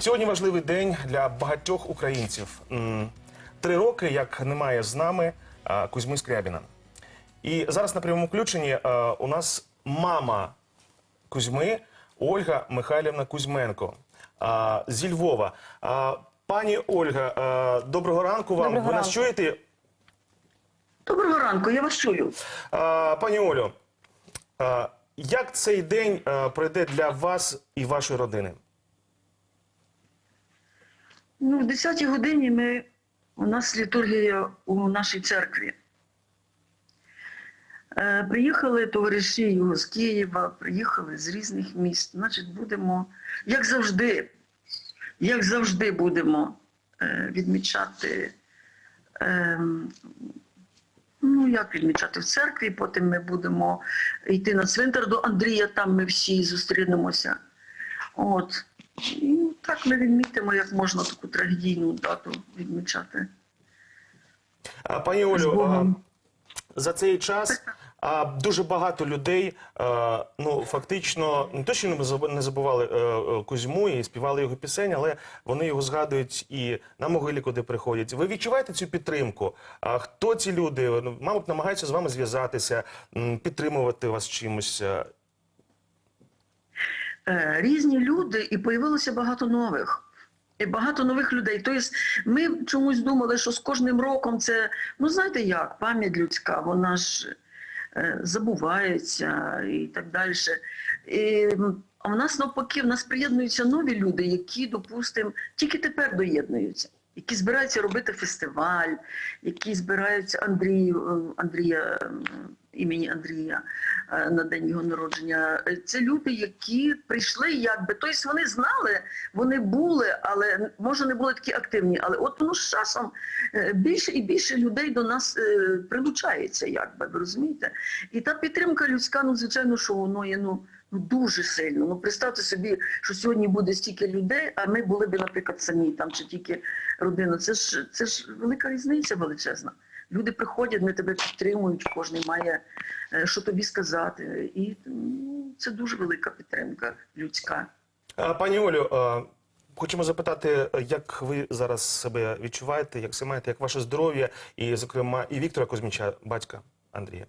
Сьогодні важливий день для багатьох українців. Три роки, як немає з нами Кузьми Скрябіна. І зараз на прямому включенні у нас мама Кузьми Ольга Михайлівна Кузьменко зі Львова. Пані Ольга, доброго ранку вам. Доброго Ви нас ранку. чуєте? Доброго ранку, я вас чую. Пані Олю, як цей день а, пройде для вас і вашої родини? Ну, в 10-й годині ми, у нас літургія у нашій церкві. Е, приїхали товариші його з Києва, приїхали з різних міст. Значить, будемо, як завжди, як завжди будемо е, відмічати. Е, як відмічати в церкві, потім ми будемо йти на цвинтар до Андрія, там ми всі зустрінемося. От. І так ми відмітимо, як можна таку трагедійну дату відмічати. А, Пані Олю, а, за цей час а, дуже багато людей ну, фактично не то, що не забу- не забували е, е, Кузьму і співали його пісень, але вони його згадують і на могилі, куди приходять. Ви відчуваєте цю підтримку? А хто ці люди? Ну, Мабуть, намагаються з вами зв'язатися, підтримувати вас чимось. Е, Е, різні люди, і появилося багато нових. І багато нових людей. Тобто ми чомусь думали, що з кожним роком це, ну знаєте як, пам'ять людська, вона ж е, забувається і так далі. І, а в нас навпаки, в нас приєднуються нові люди, які, допустимо, тільки тепер доєднуються. Які збираються робити фестиваль, які збираються Андрій, Андрія, м, імені Андрія е, на день його народження. Е, Це люди, які прийшли, якби тобто вони знали, вони були, але може не були такі активні. Але от воно з часом е, більше і більше людей до нас прилучається, якби ви розумієте. І та підтримка людська, ну звичайно, що воно є ну. Ну, дуже сильно. Ну, представте собі, що сьогодні буде стільки людей, а ми були б, наприклад, самі там чи тільки родина. Це ж це ж велика різниця величезна. Люди приходять, вони тебе підтримують, кожен має е, що тобі сказати. І ну, це дуже велика підтримка людська. Пані Олю, хочемо запитати, як ви зараз себе відчуваєте, як себе маєте, як ваше здоров'я, і, зокрема, і Віктора Кузьміча, батька Андрія.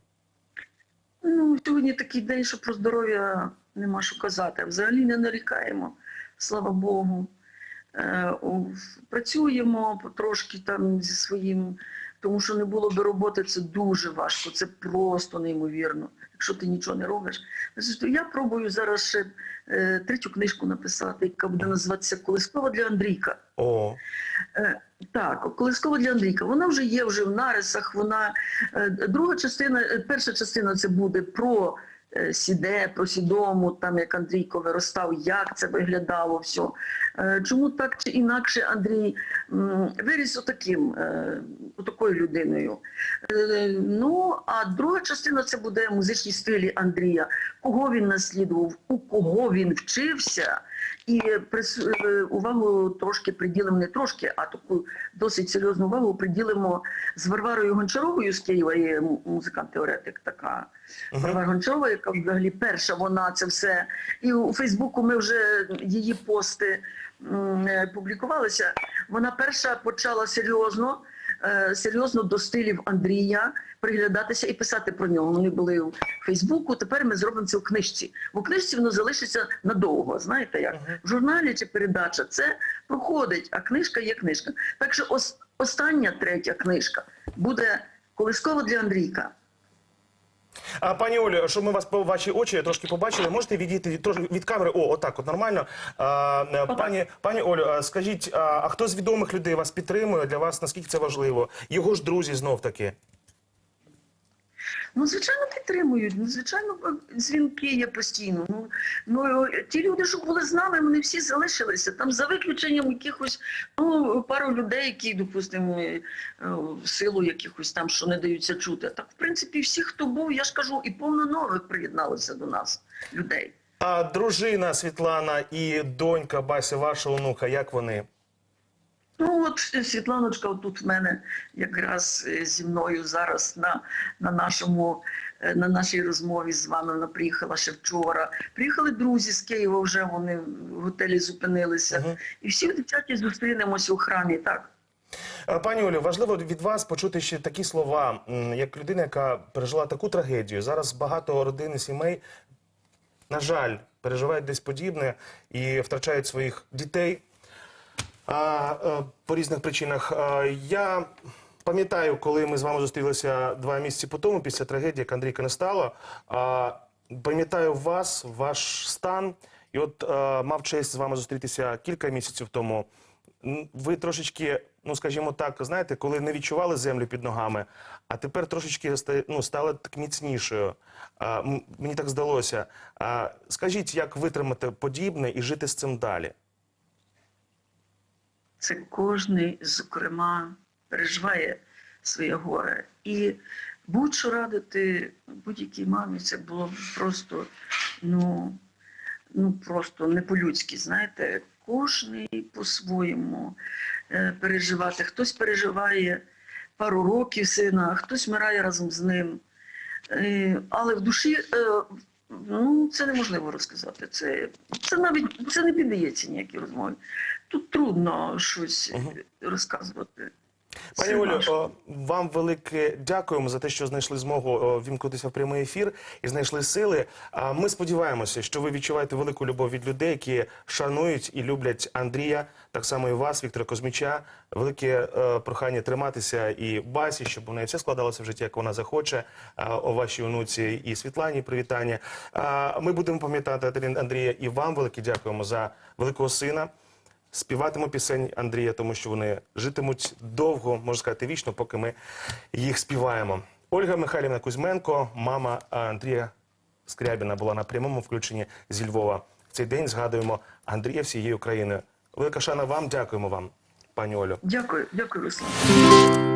Ну, сьогодні такий день, що про здоров'я нема що казати. Взагалі не нарікаємо, слава Богу. Е, працюємо потрошки там зі своїм, тому що не було би роботи, це дуже важко, це просто неймовірно. Якщо ти нічого не робиш. Я пробую зараз ще е, третю книжку написати, яка буде називатися Колискова для Андрійка. О, Е, Так, колискова для Андрійка. Вона вже є вже в нарисах. Вона е, друга частина, е, перша частина це буде про сіде, про сідому, там як Андрійко виростав, як це виглядало все. Е, Чому так чи інакше Андрій виріс отаким, е, отакою людиною. Е, Ну, а друга частина це буде музичні стилі Андрія. Кого він наслідував, у кого він вчився. І е, увагу трошки приділимо не трошки, а таку досить серйозну увагу приділимо з Варварою Гончаровою з Києва, є музикант-теоретик така. Варвара Гончарова, яка взагалі перша, вона це все. І у Фейсбуку ми вже її пости м, е, публікувалися. Вона перша почала серйозно, серйозно до стилів Андрія приглядатися і писати про нього. Вони були у Фейсбуку. Тепер ми зробимо це у книжці. Бо книжці воно залишиться надовго. Знаєте як? В журналі чи передача це проходить, а книжка є книжка. Так що ос- остання третя книжка буде колисково для Андрійка. А пані Олю, щоб ми вас по ваші очі трошки побачили, можете відійти від трошки від камери? О, отак, от нормально. А, е, пані, пані Олю, скажіть, а, а хто з відомих людей вас підтримує? Для вас наскільки це важливо? Його ж друзі знов таки. Ну, звичайно, підтримують. Ну, звичайно, дзвінки є постійно. Ну, ну ті люди, що були з нами, вони всі залишилися. Там за виключенням якихось ну, пару людей, які, допустимо, е, в силу якихось там, що не даються чути. Так, в принципі, всі, хто був, я ж кажу, і повно нових приєдналося до нас людей. А дружина Світлана і донька Бася, ваша онука, як вони? Ну от е, Світланочка тут в мене якраз е, зі мною зараз на, на нашому е, на нашій розмові з вами. Вона приїхала ще вчора. Приїхали друзі з Києва, вже вони в готелі зупинилися. Мгм. І всі в дитяті зустрінемося у храмі. Так. Пані Олю, важливо від вас почути ще такі слова, як людина, яка пережила таку трагедію. Зараз багато родин і сімей, на жаль, переживають десь подібне і втрачають своїх дітей по різних причинах. Я пам'ятаю, коли ми з вами зустрілися два місяці по тому, після трагедії, як не стало. Пам'ятаю вас, ваш стан. І от е, мав честь з вами зустрітися кілька місяців тому. Ви трошечки, ну скажімо так, знаєте, коли не відчували землю під ногами, а тепер трошечки ну, стали так міцнішою. Мені так здалося. Скажіть, як витримати подібне і жити з цим далі? Це кожний, зокрема, переживає своє горе. І будь-що радити будь-якій мамі, це було просто, ну, ну просто не по-людськи, знаєте, кожний по-своєму е, переживати. Хтось переживає пару років сина, хтось вмирає разом з ним. Е, але в душі е, ну, це неможливо розказати. Це, це навіть це не піддається ніякій розмові. Тут трудно щось uh -huh. розказувати. Пані Олю, вам велике дякуємо за те, що знайшли змогу вімкнутися в прямий ефір і знайшли сили. Ми сподіваємося, що ви відчуваєте велику любов від людей, які шанують і люблять Андрія, так само і вас, Віктора Козміча. Велике е, прохання триматися і Басі, щоб у неї все складалося в житті, як вона захоче. О вашій онуці і Світлані привітання. Ми будемо пам'ятати Андрія і вам велике дякуємо за великого сина. Співатиму пісень Андрія, тому що вони житимуть довго, можна сказати, вічно, поки ми їх співаємо. Ольга Михайлівна Кузьменко, мама Андрія Скрябіна, була на прямому включенні зі Львова. В цей день згадуємо Андрія всією Україною. Велика шана вам, дякуємо вам, пані Олю. Дякую, дякую, Руслан.